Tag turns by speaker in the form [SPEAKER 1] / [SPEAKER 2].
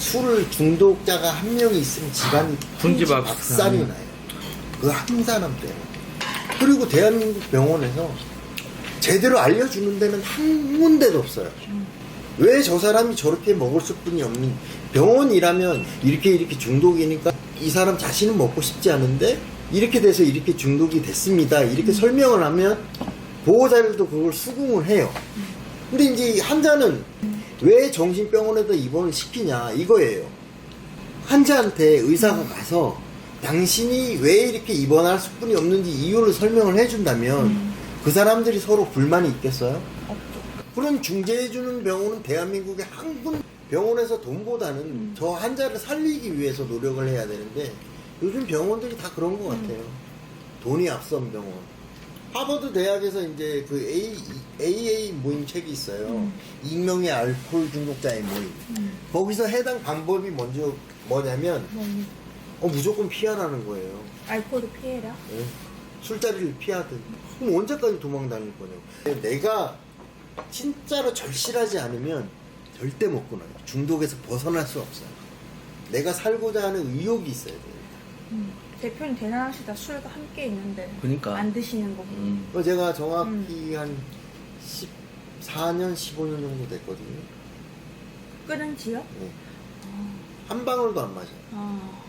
[SPEAKER 1] 술을 중독자가 한 명이 있으면 집안이
[SPEAKER 2] 분지박산.
[SPEAKER 1] 박살이 나요. 그 한 사람 때문에. 그리고 대한민국 병원에서 제대로 알려주는 데는 한 군데도 없어요. 왜 저 사람이 저렇게 먹을 수뿐이 없는 병원이라면 이렇게 이렇게 중독이니까 이 사람 자신은 먹고 싶지 않은데 이렇게 돼서 이렇게 중독이 됐습니다. 이렇게 설명을 하면 보호자들도 그걸 수긍을 해요. 근데 이제 이 환자는 왜 정신병원에다 입원을 시키냐 이거예요. 환자한테 의사가 가서 당신이 왜 이렇게 입원할 수뿐이 없는지 이유를 설명을 해준다면 그 사람들이 서로 불만이 있겠어요? 그런 중재해주는 병원은 대한민국의 한 군 병원에서 돈보다는 저 환자를 살리기 위해서 노력을 해야 되는데 요즘 병원들이 다 그런 것 같아요. 돈이 앞선 병원. 하버드 대학에서 이제 그 A, AA 모임 책이 있어요. 익명의 알코올 중독자의 모임. 거기서 해당 방법이 먼저 뭐냐면
[SPEAKER 3] 뭐,
[SPEAKER 1] 어, 무조건 피하라는 거예요.
[SPEAKER 3] 알코올을 피해라.
[SPEAKER 1] 예? 술자리를 피하든 그럼 언제까지 도망 다닐 거냐고 내가 진짜로 절실하지 않으면 절대 못 끊어요 중독에서 벗어날 수 없어요 내가 살고자 하는 의욕이 있어야 돼요
[SPEAKER 3] 음. 대표님 대단하시다. 술과 함께 있는데
[SPEAKER 2] 그니까.
[SPEAKER 3] 안 드시는 거.
[SPEAKER 2] 음.
[SPEAKER 1] 그래서 제가 정확히 한 14년 15년 정도 됐거든요
[SPEAKER 3] 끊은 지요?
[SPEAKER 1] 예. 한 방울도 안 마셔요
[SPEAKER 3] 아,